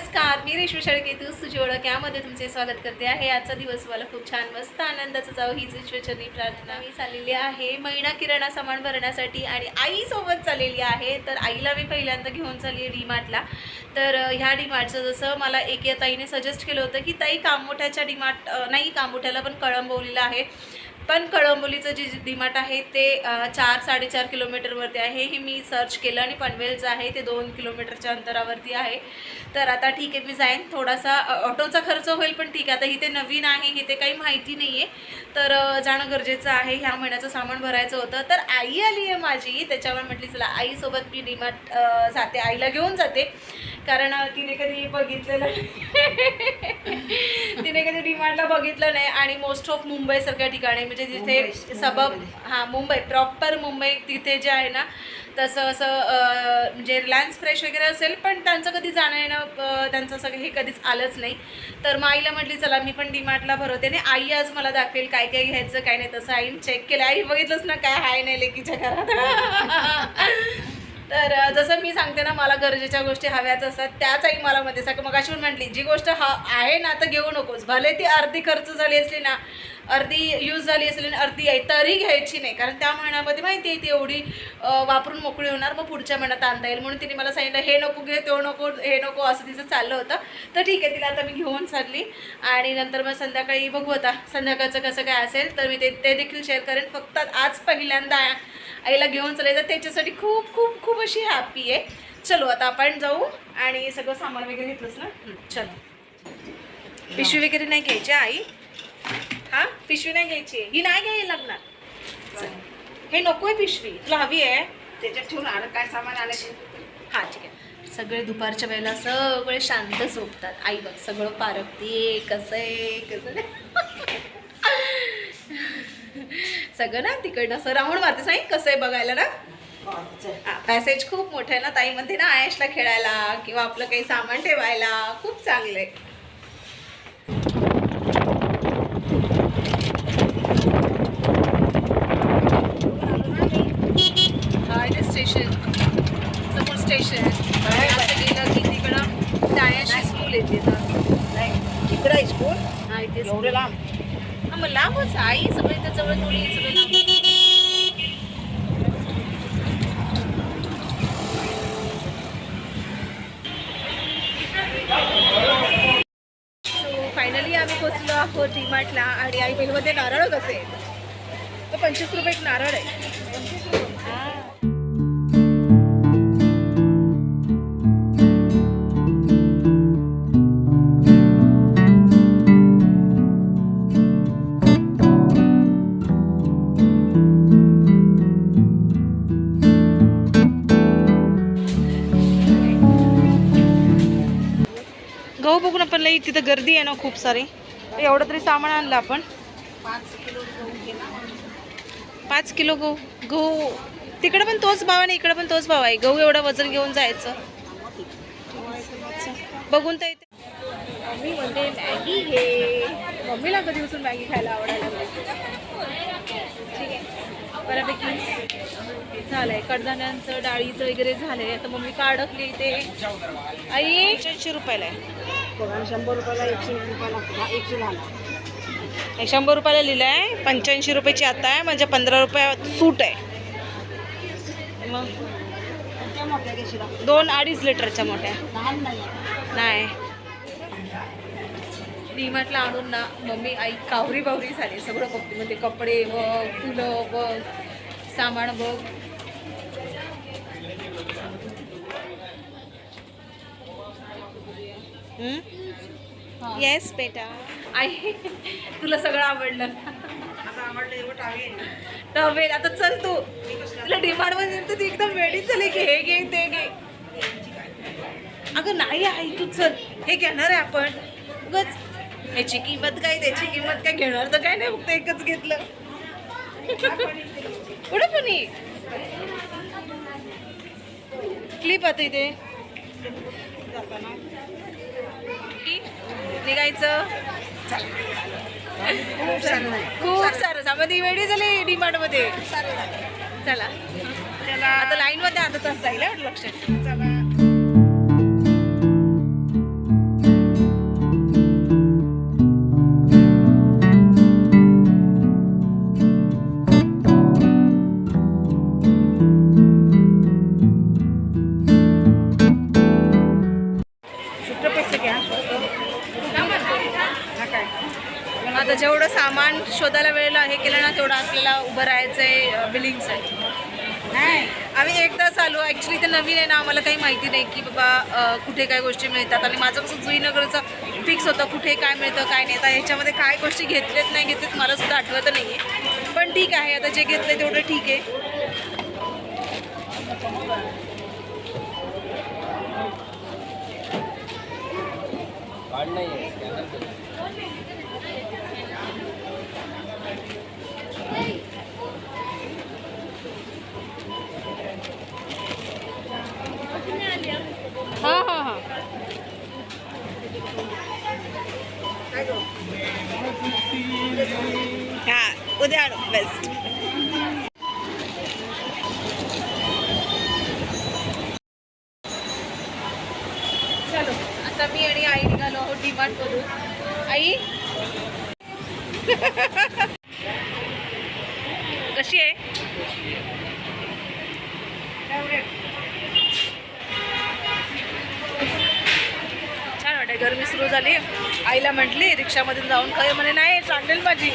नमस्कार मी रेशमी शेळके तू तुझी ओळख यामध्ये तुमचे स्वागत करते आहे. आजचा दिवस मला खूप छान मस्त आनंदाचा जाऊ हीच ईश्वरचरणी प्रार्थना. मी चाललेली आहे महिना किराणा सामान भरण्यासाठी आणि आईसोबत चाललेली आहे. तर आईला मी पहिल्यांदा घेऊन चालली आहे डीमार्टला. तर ह्या डीमार्टचं जसं मला एक या ताईने सजेस्ट केलं होतं की ताई कामोठ्याच्या डीमार्ट नाही कामोठ्याला पण कळंबवलेलं आहे. पण कळंबोलीचं जे डीमार्ट आहे ते चार साडेचार किलोमीटरवरती आहे. हे मी सर्च केलं आणि पनवेलचं आहे. ते दोन किलोमीटरच्या अंतरावरती आहे. तर आता ठीक आहे मी जाईन. थोडासा ऑटोचा खर्च होईल पण ठीक आहे. आता इथे नवीन आहे इथे काही माहिती नाही आहे तर जाणं गरजेचं आहे. ह्या महिन्याचं सामान भरायचं होतं. तर आई आली आहे माझी. त्याच्यामुळे म्हटली चला आईसोबत मी डीमार्ट जाते. आईला घेऊन जाते. कारण तिने कधी बघितलेलं तिने कधी डीमार्टला बघितलं नाही आणि मोस्ट ऑफ मुंबईसारख्या ठिकाणी म्हणजे जिथे सबब हां मुंबई प्रॉपर मुंबई तिथे जे आहे ना तसं असं म्हणजे रिलायन्स फ्रेश वगैरे असेल पण त्यांचं कधी जाणं येणं त्यांचं सगळं हे कधीच आलंच नाही. तर मग आईला म्हटली चला मी पण डीमार्टला भरवते. आणि आई आज मला दाखवेल काय काय घ्यायचं काय नाही तसं. आईने चेक केलं. आई बघितलंच ना काय हाय नाही लेकीच्या घरात. तर जसं मी सांगते ना मला गरजेच्या गोष्टी हव्याच असतात त्याच आई मला मध्ये. सगळं मग अशी म्हटली जी गोष्ट हा आहे ना तर घेऊ नकोस. भले ती अर्धी खर्च झाली असली ना अर्धी यूज झाली असली आणि अर्धी आहे तरी घ्यायची नाही. कारण त्या महिन्यामध्ये माहिती आहे ती एवढी वापरून मोकळी होणार मग पुढच्या महिन्यात आणता येईल. म्हणून तिने मला सांगितलं हे नको घे तो नको हे नको असं तिचं चाललं होतं. तर ठीक आहे तिला आता मी घेऊन चालली. आणि नंतर मग संध्याकाळी बघू आता संध्याकाळचं कसं काय असेल. तर मी ते ते देखील शेअर करेन. फक्त आज पहिल्यांदा आईला घेऊन चालायचं. त्याच्यासाठी खूप खूप खूप अशी हॅपी आहे. चलो आता आपण जाऊ आणि सगळं सामान वगैरे घेतलंच ना? चलो. पिशवी वगैरे नाही घ्यायची आई? हा? पिशवी नाही घ्यायची. ही नाही घ्यायला लागणार. हे नकोय पिशवी. तुला हवी आहे. त्याच्यात ठेवून आलं काय सामान आलं हा ठीक आहे. सगळे दुपारच्या वेळेला सगळे शांत झोपतात. आई बघ सगळं पारखते कसं आहे कसं सगळं ना तिकडनं असं राऊंड मारते साई कसं आहे बघायला ना? पॅसेज खूप मोठं आहे ना ताई म्हणते ना आयशला खेळायला किंवा आपलं काही सामान ठेवायला. खूप चांगलं आहे हा इथे स्टेशन समोर स्टेशन गेलं की तिकडं डायशी स्कूल येते इकडं आहे स्कूल हा इथे एवढं लांब. हा मग लांबच आई सगळे इथे जवळ थोडी सगळे फायनली आम्ही पोचलो आहोत डीमार्टला आणि आई बिलमध्ये नारळ कसे तर पंचवीस रुपये एक नारळ आहे. हा. गहू तिथं गर्दी आहे ना खूप सारी. एवढं तरी सामान आणलं आपण. पाच किलो गहू. गहू तिकडे पण तोच भाव आणि इकडे पण तोच भाव आहे. गहू एवढं वजन घेऊन जायचं. बघून तर येते मम्मी म्हणते मॅगी घे. मम्मीला कधीपासून मॅगी खायला आवडायला ठीक आहे. बऱ्यापैकी झालंय. कडधान्यांचं डाळीचं वगैरे झालंय. आता मम्मी का अडकली इथे. आई! एकशे रुपयाला आहे. बघा शंभर रुपयाला एकशे रुपयाला हा, एकशे झाला हे शंभर रुपयाला लिहिलं आहे पंच्याऐंशी रुपयाची आता आहे म्हणजे पंधरा रुपयात सूट आहे. मग? दोन अडीच लिटरच्या मोठ्या. लहान नाही. नाही. डीमार्टला आणून ना मम्मी आई कावरी बावरी झाली सगळं बघते म्हणजे कपडे बघ फुलं बघ सामान बघ. येस बेटा. आई तुला सगळं आवडलं. ना आता आवडलं एवढं टावे टवेल आता चल तू. तुला डिमांडमध्ये तर ती एकदम वेळीच झाली की हे घे ते घे. अगं नाही आई तू चल. हे घेणार आहे आपण. उगाच. ह्याची किंमत काय त्याची किंमत काय घेणार तर काय नाही फक्त एकच घेतलं. कुठं पण क्लिप आता इथे. जाताना. निघायचं? खूप सारं ती वेळी झाली डीमार्टमध्ये चला. आता लाईन मध्ये अर्धा तास जाईल लक्षात. चला. आता जेवढं सामान शोधायला वेळेला हे केलं ना तेवढं आपल्याला उभं राहायचं आहे बिलिंगचं आहे नाही. आम्ही एकदाच आलो ॲक्च्युली ते नवीन आहे ना आम्हाला काही माहिती नाही की बाबा कुठे काय गोष्टी मिळतात. आणि माझं कसं जुईनगरचं फिक्स होतं कुठे काय मिळतं काय नाही. आता ह्याच्यामध्ये काय गोष्टी घेतलेत नाही घेतलेत मला सुद्धा आठवत नाही आहे पण ठीक आहे आता जे घेतलं तेवढं ठीक आहे. हां हां उद्या आणू गरमी सुरू झाली. आईला म्हटली रिक्षामधून जाऊन काय म्हणे नाही चालेल माझी.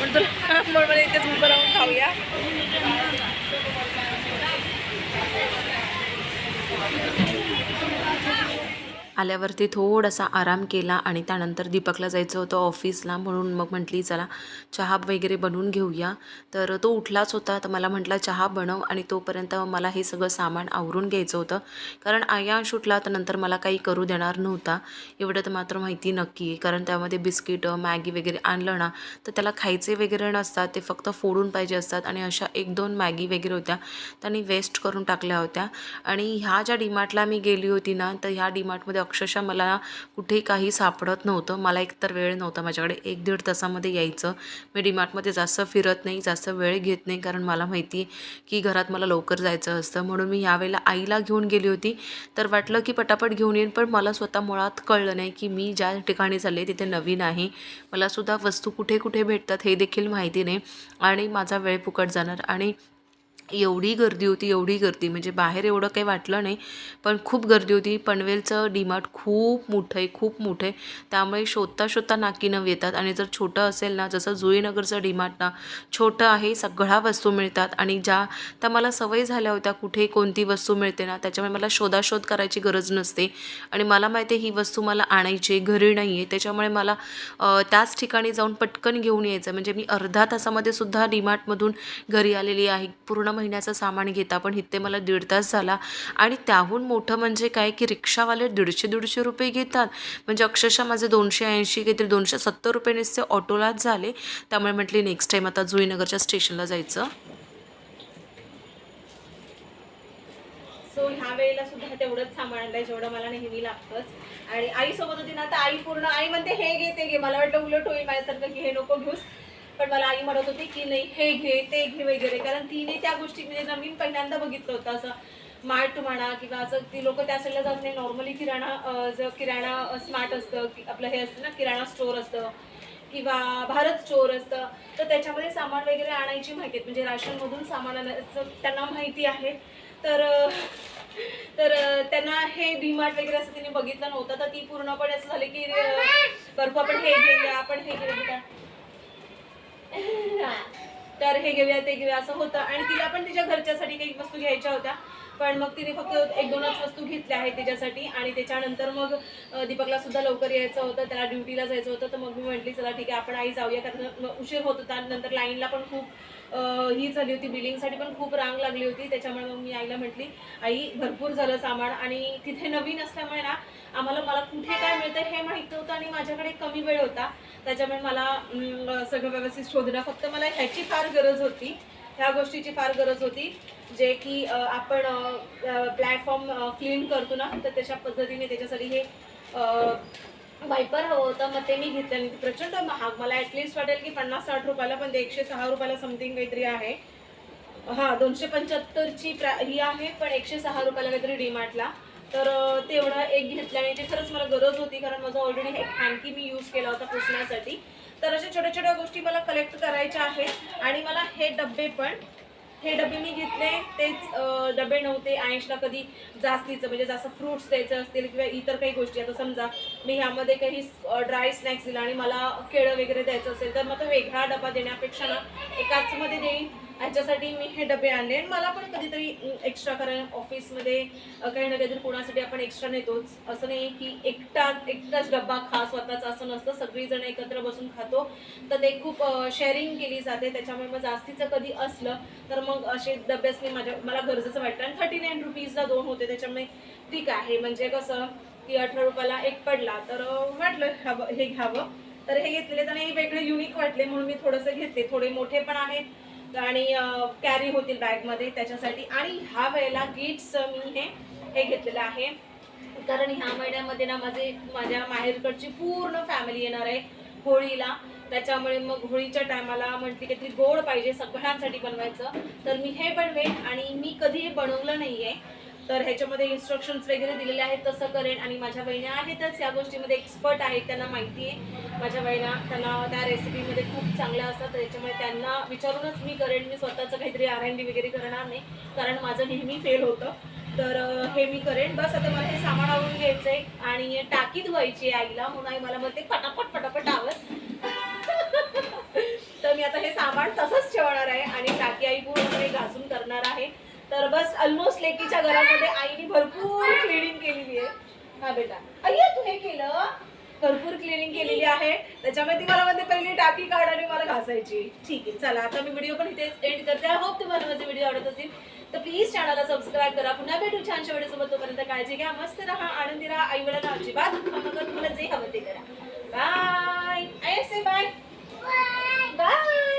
पण तुला म्हणे इथेच उभं राहून खाऊया. आल्यावरती थोडासा आराम केला आणि त्यानंतर दीपकला जायचं होतं ऑफिसला. म्हणून मग म्हटली चला चहा वगैरे बनवून घेऊया. तर तो उठलाच होता. तर मला म्हटला चहा बनव. आणि तोपर्यंत मला हे सगळं सामान आवरून घ्यायचं होतं. कारण आयांश उठला तर नंतर मला काही करू देणार नव्हता. एवढं तर मात्र माहिती नक्की आहे. कारण त्यामध्ये बिस्किट मॅगी वगैरे आणलं ना तर त्याला खायचे वगैरे नसतात. ते फक्त फोडून पाहिजे असतात. आणि अशा एक दोन मॅगी वगैरे होत्या त्यांनी वेस्ट करून टाकल्या होत्या. आणि ह्या ज्या डीमार्टला मी गेली होती ना तर ह्या डीमार्टमध्ये अक्षरशः मला कुठे काही सापडत नव्हतं. मला एकतर वेळ नव्हता माझ्याकडे. एक दीड तासामध्ये यायचं. मी डीमार्टमध्ये जास्त फिरत नाही जास्त वेळ घेत नाही कारण मला माहिती आहे की घरात मला लवकर जायचं असतं. म्हणून मी यावेळेला आईला घेऊन गेली होती. तर वाटलं की पटापट घेऊन येईन पण मला स्वतः मुळात कळलं नाही की मी ज्या ठिकाणी चालले तिथे नवीन आहे. मला सुद्धा वस्तू कुठे कुठे भेटतात हे देखील माहिती नाही. आणि माझा वेळ फुकट जाणार. आणि एवढी गर्दी होती एवढी गर्दी. म्हणजे बाहेर एवढं काही वाटलं नाही पण खूप गर्दी होती. पनवेलचं डीमार्ट खूप मोठं आहे खूप मोठं आहे. त्यामुळे शोधता शोधता नाकी नव येतात. आणि जर छोटं असेल ना जसं जुईनगरचं डीमार्ट ना छोटं आहे सगळ्या वस्तू मिळतात. आणि ज्या त्या मला सवय झाल्या होत्या कुठे कोणती वस्तू मिळते ना त्याच्यामुळे मला शोधाशोध करायची गरज नसते. आणि मला माहिती आहे ही वस्तू मला आणायची आहे, घरी नाही आहे त्याच्यामुळे मला त्याच ठिकाणी जाऊन पटकन घेऊन यायचं. म्हणजे मी अर्धा तासामध्ये सुद्धा डीमार्टमधून घरी आलेली आहे. पूर्ण महिन्याचं सामान घेता पण इथे मला दीड तास झाला. आणि त्याहून मोठं म्हणजे काय की रिक्षावाले दीडशे दीडशे रुपये घेतात. म्हणजे अक्षरशः माझे दोनशे ऐंशी काहीतरी दोनशे सत्तर रुपये नुसते ऑटोलाच झाले. त्यामुळे म्हटले नेक्स्ट टाईम आता जुईनगरच्या स्टेशनला जायचं. सो ह्या वेळेला सुद्धा तेवढंच सामान आणलंय जेवढं मला नेहमी लागतंच. आणि आईसोबत होती ना तर आई पूर्ण आई म्हणते हे घे ते घे. मला वाटलं उलट होईल माझ्यासारखं की हे नको घेऊस. पण मला आई म्हणत होती की नाही हे घे ते घे वगैरे. कारण तिने त्या गोष्टी म्हणजे नवीन पहिल्यांदा बघितलं होतं. असं मार्ट म्हणा किंवा असं ती लोक त्या साईडला जात नाही. नॉर्मली किराणा जर किराणा स्मार्ट असतं की आपलं हे असतं ना किराणा स्टोअर असतं किंवा भारत स्टोअर असतं तर त्याच्यामध्ये सामान वगैरे आणायची माहिती आहेत. म्हणजे राशनमधून सामान आणायचं त्यांना माहिती आहे. तर तर त्यांना हे डीमार्ट वगैरे असं तिने बघितलं नव्हतं. तर ती पूर्णपणे असं झालं की बर्फ आपण हे घेऊया आपण हे घेऊया. तर हे घेऊया ते घेऊया असं होतं. आणि तिला पण तिच्या घरच्यासाठी काही वस्तू घ्यायच्या होत्या. पण मग तिने फक्त एक दोनच वस्तू घेतल्या आहेत त्याच्यासाठी आणि त्याच्यानंतर मग दीपकला सुद्धा लवकर यायचं होतं त्याला ड्युटीला जायचं होतं. तर मग मी म्हटली चला ठीक आहे आपण आई जाऊया. कारण मग उशीर होत होता. आणि नंतर लाईनला पण खूप ही झाली होती. बिलिंगसाठी पण खूप रांग लागली होती. त्याच्यामुळे मग मी आईला म्हटली आई भरपूर झालं सामान आणि तिथे नवीन असल्यामुळे ना आम्हाला मला कुठे काय मिळतं हे माहीत नव्हतं आणि माझ्याकडे कमी वेळ होता. त्याच्यामुळे मला सगळं व्यवस्थित शोधणं फक्त मला ह्याची फार गरज होती. ह्या गोष्टीची फार गरज होती जे की आपण प्लॅटफॉर्म क्लीन करतो ना तर त्याच्या पद्धतीने त्याच्यासाठी हे वायपर हवं होतं. मग ते मी घेतलं. प्रचंड महाग. मला ॲटलिस्ट वाटेल की पन्नास साठ रुपयाला पण ते एकशे सहा रुपयाला समथिंग काहीतरी आहे. हां दोनशे पंच्याहत्तरची प्रा ही आहे पण एकशे सहा रुपयाला काहीतरी डीमार्टला तर तेवढा एक घेतला आणि ते खरंच मला गरज होती कारण माझा ऑलरेडी एक हँकी मी यूज केला होता पुसण्यासाठी. तर अशा छोट्या छोट्या गोष्टी मला कलेक्ट करायच्या आहेत. आणि मला हे डब्बे पण हे डबे मी घेतले. तेच डबे नव्हते. आयुषला कधी जास्तीचं म्हणजे जास्त फ्रुट्स द्यायचं असतील किंवा इतर काही गोष्टी. आता समजा मी ह्यामध्ये काही ड्राय स्नॅक्स दिला आणि मला केळं वगैरे द्यायचं असेल तर मग तो वेगळा डबा देण्यापेक्षा ना एकाचमध्ये देईन. ह्याच्यासाठी मी हे डबे आणले. आणि मला पण कधीतरी एक्स्ट्रा कारण ऑफिसमध्ये काही ना काहीतरी कोणासाठी आपण एक्स्ट्रा नेतोच. असं नाही की एकटा एकटाच डब्बा खा स्वतःचा असं नसतं. सगळीजण एकत्र बसून खातो. तर ते खूप शेअरिंग केली जाते. त्याच्यामुळे मग जास्तीचं कधी असलं तर मग असे डब्यासनी माझ्या मला गरजेचं वाटतं. आणि थर्टी नाईन रुपीजला दोन होते. त्याच्यामुळे ठीक आहे. म्हणजे कसं की अठरा रुपयाला एक पडला तर वाटलं घ्यावं हे घ्यावं. तर हे घेतलेले तर हे वेगळे युनिक वाटले म्हणून मी थोडंसं घेतले. थोडे मोठे पण आहेत आणि कॅरी होतील बॅगमध्ये त्याच्यासाठी. आणि ह्या वेळेला गिट्स मी हे हे घेतलेलं आहे. कारण ह्या महिन्यामध्ये ना माझे माझ्या माहेरकडची पूर्ण फॅमिली येणार आहे होळीला. त्याच्यामुळे मग होळीच्या टायमाला म्हटली की गोड पाहिजे सगळ्यांसाठी बनवायचं. तर मी हे बनवेन आणि मी कधी हे बनवलं नाही आहे तर ह्याच्यामध्ये इन्स्ट्रक्शन्स वगैरे दिलेले आहेत तसं करेन. आणि माझ्या बहिणी आहेतच या गोष्टीमध्ये एक्सपर्ट आहेत त्यांना माहिती आहे. माझ्या बहिणा त्यांना त्या रेसिपीमध्ये खूप चांगल्या असतात तर त्याच्यामुळे त्यांना विचारूनच मी करेन. मी स्वतःचं काहीतरी आर एन डी वगैरे करणार नाही कारण माझं नेहमी फेल होतं. तर हे मी करेन. बस आता मला हे सामान आवरून घ्यायचं आहे आणि टाकी धुवायची आहे आईला म्हणून आई मला म्हणते पटापट पटापट आवर तर मी आता हे सामान तसंच ठेवणार आहे आणि टाकी आई पूर्णपणे घासून करणार आहे. तर बस ऑलमोस्ट लेकीच्या घरामध्ये आईने भरपूर क्लिनिंग केलेली आहे. हा बेटा. अय्या तू हे केलं? भरपूर क्लिनिंग केलेली आहे. त्याच्यामुळे ती मला म्हणते पहिली टाकी काढ आणि मला घासायची. ठीक आहे चला आता मी व्हिडिओ पण इथे एंड करते. आय होप तुम्हाला माझे व्हिडिओ आवडत असतील तर प्लीज चॅनलला सबस्क्राईब करा. पुन्हा भेटू छानशा व्हिडिओसोबत तोपर्यंत काळजी घ्या मस्त राहा आनंदी राहा. आई वडिला अजिबात तुम्हाला जे हवं ते करा. Bye I bye bye